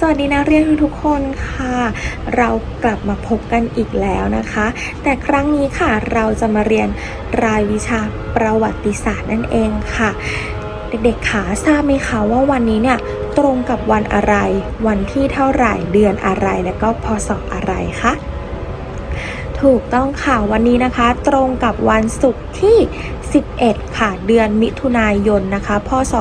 สวัสดีนักเรียนทุกๆคนค่ะ เรากลับมาพบกันอีกแล้วนะคะ แต่ครั้งนี้ค่ะเราจะมาเรียนรายวิชาประวัติศาสตร์นั่นเองค่ะ เด็กๆขาทราบไหมคะว่าวันนี้เนี่ยตรงกับวันอะไร วันที่เท่าไหร่เดือนอะไรและก็พศอะไรคะ ถูกต้องค่ะวันนี้นะคะ ตรงกับวันศุกร์ที่ 11 ค่ะ เดือนมิถุนายนนะคะ พศ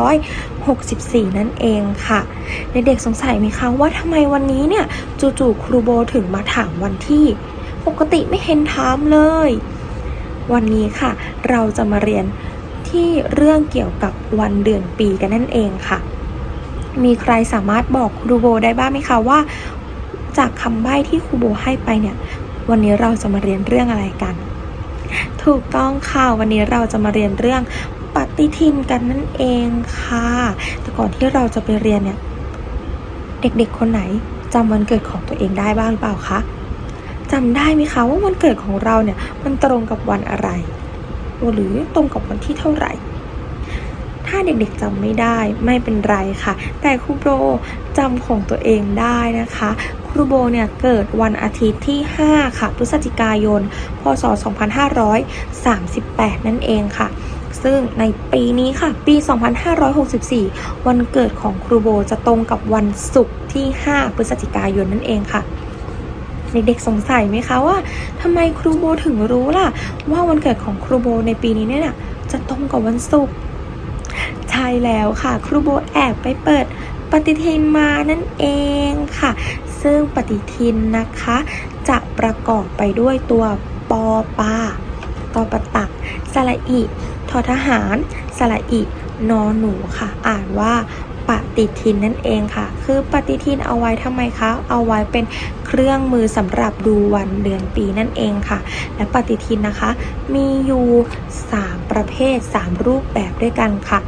2564 นั่นเองค่ะเด็กๆสงสัยไหมคะว่าทำไมวันนี้เนี่ยจู่ๆครูโบถึงมาถามวันที่ ปกติไม่เห็นถามเลย วันนี้ค่ะ เราจะมาเรียนที่เรื่องเกี่ยวกับวันเดือนปีกันนั่นเองค่ะ มีใครสามารถบอกครูโบได้บ้างไหมคะว่าจากคำใบ้ที่ครูโบให้ไปเนี่ย วันนี้เราจะมาเรียนเรื่องอะไรกัน ถูกต้องค่ะ วันนี้เราจะมาเรียนเรื่องปฏิทินกันนั่นเองค่ะ แต่ก่อนที่เราจะไปเรียนเนี่ย เด็กๆคนไหนจำวันเกิดของตัวเองได้บ้างหรือเปล่าคะจำได้ไหมคะว่าวันเกิดของเราเนี่ยมันตรงกับวันอะไร หรือตรงกับวันที่เท่าไหร่ ถ้าเด็กๆจำไม่ได้ไม่เป็นไรค่ะ แต่ครูโบจำของตัวเองได้นะคะครูโบเนี่ยเกิดวันอาทิตย์ที่ 5 ค่ะ พฤศจิกายน พศ 2538 นั่นเองค่ะ ซึ่งในปีนี้ค่ะ ปี 2564 วันเกิดของครูโบจะตรงกับวันศุกร์ที่ 5 พฤศจิกายนนั่นเองค่ะ เด็กๆสงสัยไหมคะว่าทำไมครูโบถึงรู้ล่ะ ว่าวันเกิดของครูโบในปีนี้เนี่ยจะตรงกับวันศุกร์ ใช่แล้วค่ะ ครูโบแอบไปเปิดปฏิทินมานั่นเองค่ะ ซึ่งปฏิทินนะคะ จะประกอบไปด้วยตัวปอปาตอปตัก สระอิทอทหาร สระอิ นอหนูค่ะ อ่านว่าปฏิทินนั่นเองค่ะ คือปฏิทินเอาไว้ทำไมคะ เอาไว้เป็นเครื่องมือสำหรับดูวันเดือนปีนั่นเองค่ะ และปฏิทินนะคะ มีอยู่ 3 ประเภท 3 รูปแบบด้วยกันค่ะ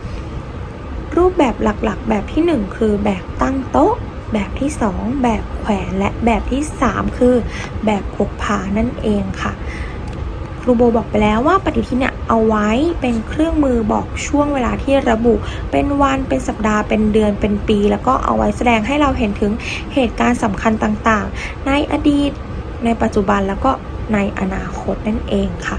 รูปแบบหลักๆ แบบที่ 1 คือแบบตั้งโต๊ะ แบบที่ 2 แบบแขวนและแบบที่ 3 คือแบบพกพานั่นเองค่ะครูโบบอกไปแล้วว่าปฏิทินเนี่ยเอาไว้เป็นเครื่องมือบอกช่วงเวลาที่ระบุ เป็นวันเป็นสัปดาห์เป็นเดือนเป็นปี แล้วก็เอาไว้แสดงให้เราเห็นถึงเหตุการณ์สำคัญต่างๆ ในอดีต ในปัจจุบันแล้วก็ในอนาคตนั่นเองค่ะ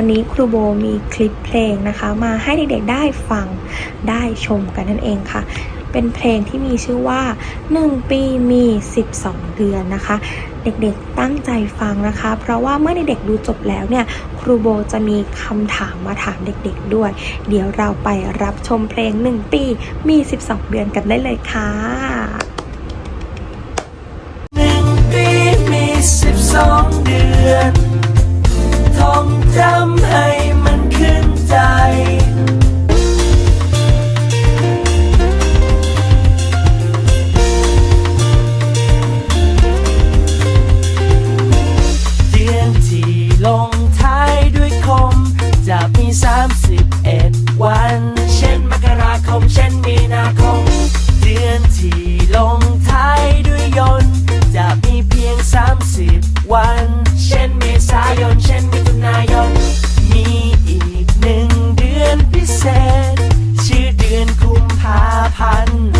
วันนี้ครูโบมีคลิปเพลงนะคะ มาให้เด็กๆได้ฟังได้ชมกันนั่นเองค่ะ เป็นเพลงที่มีชื่อว่า 1 ปีมี 12 เดือนนะคะ เด็กๆตั้งใจฟังนะคะ เพราะว่าเมื่อเด็กๆดูจบแล้วเนี่ยครูโบจะมีคำถามมาถามเด็กๆด้วย เดี๋ยวเราไปรับชมเพลง 1 ปีมี 12 เดือนกันได้เลยค่ะหนึ่งปีมีสิบสองเดือนา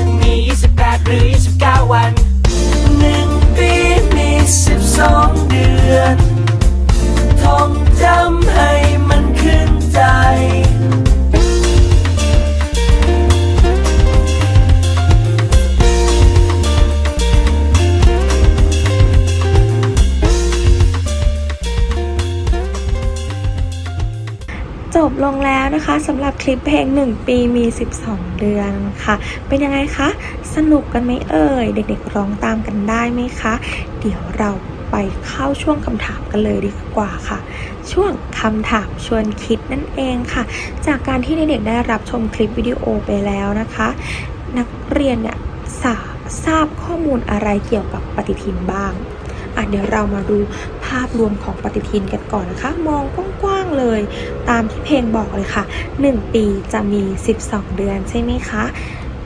บลงแล้วนะคะสำหรับคลิปเพลง 1 ปีมี 12 เดือนค่ะ เป็นยังไงคะ สนุกกันไหมเอ่ย เด็กๆร้องตามกันได้ไหมคะ เดี๋ยวเราไปเข้าช่วงคำถามกันเลยดีกว่าค่ะ ช่วงคำถามชวนคิดนั่นเองค่ะ จากการที่เด็กๆได้รับชมคลิปวิดีโอไปแล้วนะคะ นักเรียนเนี่ยทราบข้อมูลอะไรเกี่ยวกับปฏิทินบ้างอะเดี๋ยวเรามาดูาพรวมของปฏิทินกันก่อนนะคะ มองกว้างๆเลย ตามที่เพลงบอกเลยค่ะ 1 ปีจะมี 12 เดือนใช่ไหมคะ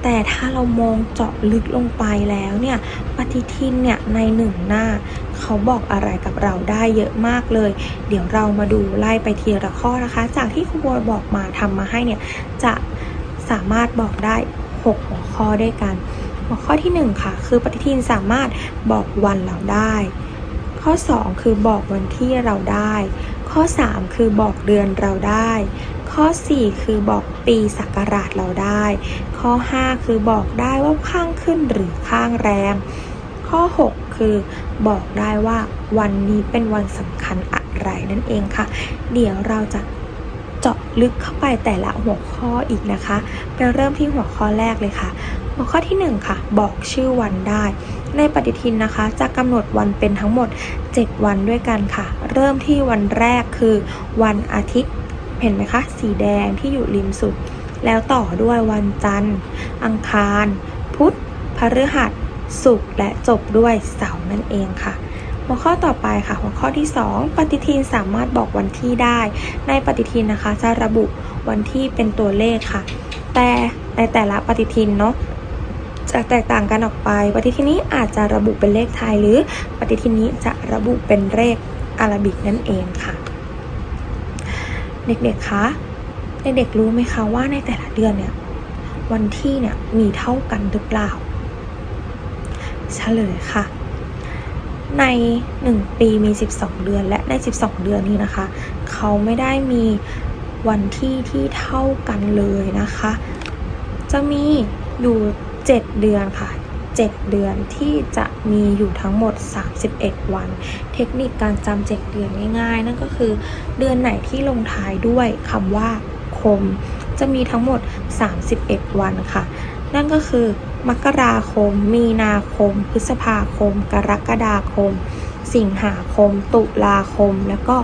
แต่ถ้าเรามองเจาะลึกลงไปแล้วเนี่ยปฏิทินเนี่ยในหนึ่งหน้า เขาบอกอะไรกับเราได้เยอะมากเลย เดี๋ยวเรามาดูไล่ไปทีละข้อนะคะ จากที่ครูโบบอกมาทำมาให้เนี่ยจะสามารถบอกได้ 6 หัวข้อด้วยกัน หัวข้อที่ 1 ค่ะ คือปฏิทินสามารถบอกวันเราได้ ข้อ 2 คือบอกวันที่เราได้ ข้อ 3 คือบอกเดือนเราได้ ข้อ 4 คือบอกปีศักราชเราได้ ข้อ 5 คือบอกได้ว่าข้างขึ้นหรือข้างแรมข้อ 6 คือบอกได้ว่าวันนี้เป็นวันสำคัญอะไรนั่นเองค่ะ เดี๋ยวเราจะเจาะลึกเข้าไปแต่ละหัวข้ออีกนะคะ ไปเริ่มที่หัวข้อแรกเลยค่ะ หัวข้อที่ 1 ค่ะ บอกชื่อวันได้ ในปฏิทินนะคะ จะกำหนดวันเป็นทั้งหมด 7 วันด้วยกันค่ะ เริ่มที่วันแรกคือวันอาทิตย์ เห็นไหมคะ สีแดงที่อยู่ริมสุด แล้วต่อด้วยวันจันทร์ อังคาร พุธพฤหัสศุกร์และจบด้วยเสาร์นั่นเองค่ะหัวข้อต่อไปค่ะ หัวข้อที่ 2 ปฏิทินสามารถบอกวันที่ได้ ในปฏิทินนะคะจะระบุวันที่เป็นตัวเลขค่ะ แต่ในแต่ละปฏิทินเนาะ จะแตกต่างกันออกไป ปฏิทินนี้อาจจะระบุเป็นเลขไทยหรือปฏิทินนี้จะระบุเป็นเลขอาราบิกนั่นเองค่ะ เด็กๆคะเด็กๆรู้ไหมคะว่าในแต่ละเดือนเนี่ยวันที่เนี่ยมีเท่ากันหรือเปล่าเฉลยค่ะ ใน 1 ปีมี 12 เดือนและใน 12 เดือนนี้นะคะ เขาไม่ได้มีวันที่ที่เท่ากันเลยนะคะ จะมีอยู่ 7 เดือนค่ะ 7 เดือนที่จะมีอยู่ทั้งหมด 31 วัน เทคนิคการจำ7เดือนง่าย ๆ นั่นก็คือเดือนไหนที่ลงท้ายด้วยคำว่าคม จะมีทั้งหมด 31 วันค่ะ นั่นก็คือ มกราคม มีนาคม พฤษภาคม กรกฎาคม สิงหาคม ตุลาคม แล้วก็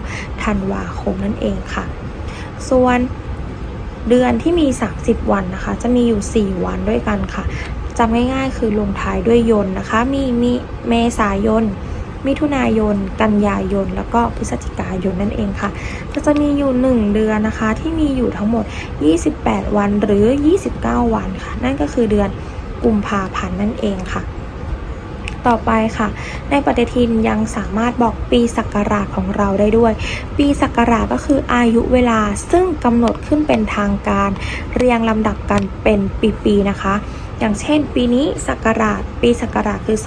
ธันวาคมนั่นเองค่ะ ส่วน เดือนที่มี 30 วันนะคะ จะมีอยู่ 4 วันด้วยกันค่ะจำง่ายๆ คือลงท้ายด้วยยนนะคะ มีมีเมษายน มิถุนายน กันยายน แล้วก็พฤศจิกายนนั่นเองค่ะก็จะมีอยู่ 1 เดือนนะคะ ที่มีอยู่ทั้งหมด 28 วันหรือ 29 วันค่ะ นั่นก็คือเดือนกุมภาพันธ์นั่นเองค่ะ ต่อไปค่ะ ในปฏิทินยังสามารถบอกปีศักราชของเราได้ด้วย ปีศักราชก็คืออายุเวลาซึ่งกำหนดขึ้นเป็นทางการ เรียงลำดับกันเป็นปีๆนะคะ อย่างเช่น ปีนี้ศักราช ปีศักราชคือ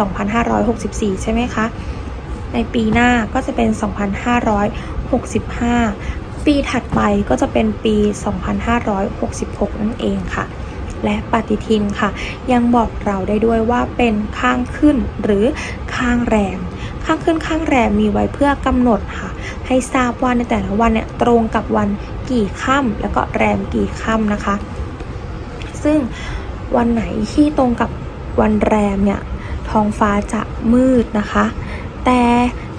2564 ใช่ไหมคะ ในปีหน้าก็จะเป็น 2565 ปีถัดไปก็จะเป็นปี 2566 นั่นเองค่ะ และปฏิทินค่ะ ยังบอกเราได้ด้วยว่าเป็นข้างขึ้นหรือข้างแรม ข้างขึ้นข้างแรมมีไว้เพื่อกำหนดค่ะ ให้ทราบว่าในแต่ละวันเนี่ยตรงกับวันกี่ค่ำแล้วก็แรมกี่ค่ำนะคะ ซึ่งวันไหนที่ตรงกับวันแรมเนี่ยท้องฟ้าจะมืดนะคะ แต่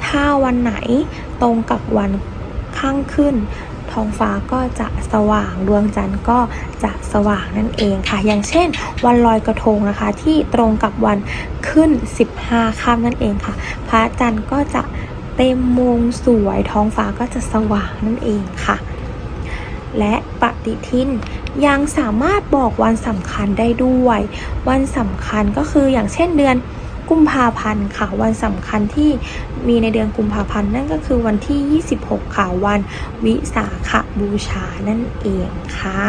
ถ้าวันไหนตรงกับวันข้างขึ้น ท้องฟ้าก็จะสว่างดวงจันทร์ก็จะสว่างนั่นเองค่ะ อย่างเช่น วันลอยกระทงนะคะ ที่ตรงกับวันขึ้น 15ค่ำนั่นเองค่ะ พระจันทร์ก็จะเต็มวงสวยท้องฟ้าก็จะสว่างนั่นเองค่ะ และปฏิทินยังสามารถบอกวันสำคัญได้ด้วย วันสำคัญก็คืออย่างเช่นเดือน กุมภาพันธ์ค่ะ วันสำคัญที่มีในเดือนกุมภาพันธ์นั่นก็คือวันที่ 26 ค่ะ วันวิสาขบูชานั่นเองค่ะ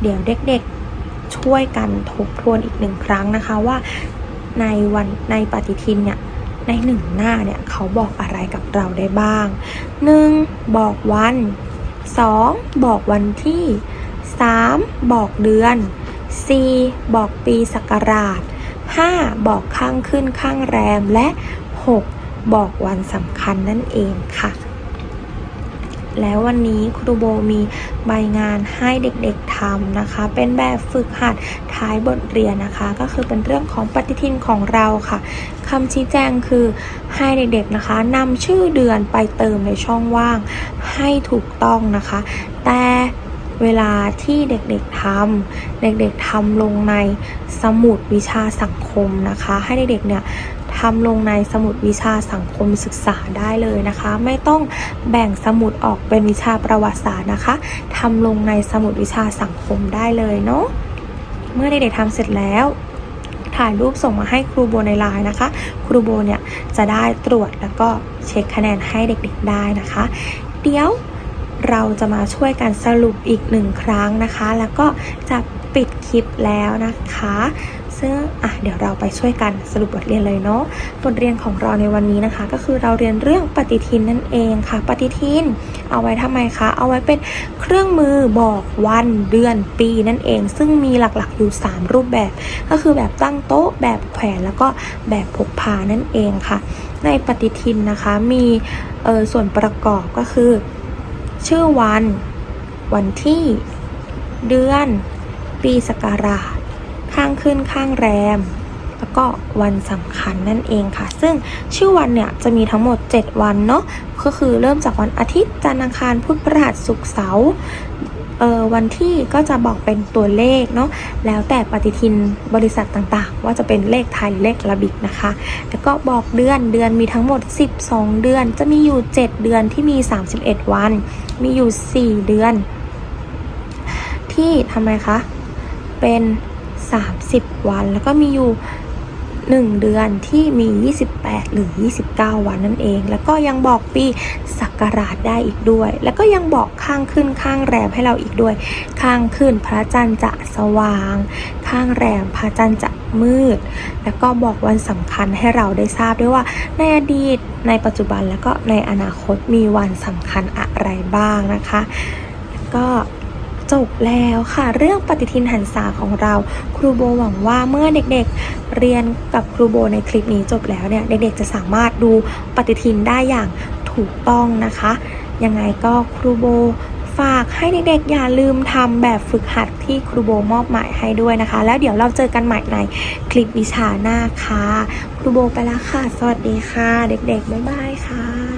เดี๋ยวเด็กๆช่วยกันทบทวนอีกหนึ่งครั้งนะคะว่าในวันในปฏิทินเนี่ยในหนึ่งหน้าเนี่ยเขาบอกอะไรกับเราได้บ้าง 1. บอกวัน 2. บอกวันที่ 3. บอกเดือน 4. บอกปีศักราช 5. บอกข้างขึ้นข้างแรม และ 6. บอกวันสำคัญนั่นเองค่ะ แล้ววันนี้ครูโบมีใบงานให้เด็กๆทำนะคะ เป็นแบบฝึกหัดท้ายบทเรียนนะคะ ก็คือเป็นเรื่องของปฏิทินของเราค่ะคำชี้แจงคือให้เด็กๆนะคะนำชื่อเดือนไปเติมในช่องว่างให้ถูกต้องนะคะ แต่ เวลาที่เด็กๆทำเด็กๆทำลงในสมุดวิชาสังคมนะคะ ให้เด็กๆเนี่ยทำลงในสมุดวิชาสังคมศึกษาได้เลยนะคะ ไม่ต้องแบ่งสมุดออกเป็นวิชาประวัติศาสตร์นะคะทำลงในสมุดวิชาสังคมได้เลยเนาะเมื่อเด็กๆทำเสร็จแล้วถ่ายรูปส่งมาให้ครูโบในไลน์นะคะ ครูโบเนี่ยจะได้ตรวจแล้วก็เช็คคะแนนให้เด็กๆได้นะคะ เดี๋ยว เราจะมาช่วยกันสรุปอีกหนึ่งครั้งนะคะ แล้วก็จะปิดคลิปแล้วนะคะ ซึ่งอะเดี๋ยวเราไปช่วยกันสรุปบทเรียนเลยเนาะบทเรียนของเราในวันนี้นะคะ ก็คือเราเรียนเรื่องปฏิทินนั่นเองค่ะ ปฏิทิน เอาไว้ทำไมคะ เอาไว้เป็นเครื่องมือบอกวันเดือนปีนั่นเอง ซึ่งมีหลักๆอยู่ 3 รูปแบบ ก็คือแบบตั้งโต๊ะแบบแขวนแล้วก็แบบพกพานั่นเองค่ะ ในปฏิทินนะคะมีเออส่วนประกอบก็คือ ชื่อวัน วันที่ เดือน ปีสกราช ข้างขึ้นข้างแรม แล้วก็วันสำคัญนั่นเองค่ะ ซึ่งชื่อวันเนี่ยจะมีทั้งหมด 7 วันเนาะ ก็คือเริ่มจากวันอาทิตย์ จันทร์อังคาร พุธพฤหัสศุกร์เสาร์ วันที่ก็จะบอกเป็นตัวเลขเนาะแล้วแต่ปฏิทินบริษัทต่างๆ ว่าจะเป็นเลขไทยเลขอาราบิกนะคะ แล้วก็บอกเดือนเดือนมีทั้งหมด 12 เดือน จะมีอยู่ 7 เดือนที่มี 31 วัน มีอยู่ 4 เดือน ที่ทำไมคะ เป็น 30 วันแล้วก็มีอยู่ 1 เดือนที่มี 28 หรือ 29 วันนั่นเอง แล้วก็ยังบอกปีศักราชได้อีกด้วย แล้วก็ยังบอกข้างขึ้นข้างแรมให้เราอีกด้วย ข้างขึ้นพระจันทร์จะสว่าง ข้างแรมพระจันทร์จะมืด แล้วก็บอกวันสำคัญให้เราได้ทราบด้วยว่าในอดีตในปัจจุบันแล้วก็ในอนาคตมีวันสำคัญอะไรบ้างนะคะ แล้วก็ จบแล้วค่ะเรื่องปฏิทินหันษาของเราครูโบหวังว่าเมื่อเด็กๆเรียนกับครูโบในคลิปนี้จบแล้วเนี่ยเด็กๆจะสามารถดูปฏิทินได้อย่างถูกต้องนะคะ ยังไงก็ครูโบฝากให้เด็กๆอย่าลืมทำแบบฝึกหัดที่ครูโบมอบหมายให้ด้วยนะคะ แล้วเดี๋ยวเราเจอกันใหม่ในคลิปวิชาหน้าค่ะ ครูโบไปแล้วค่ะ สวัสดีค่ะ เด็กๆ บ๊ายบายค่ะ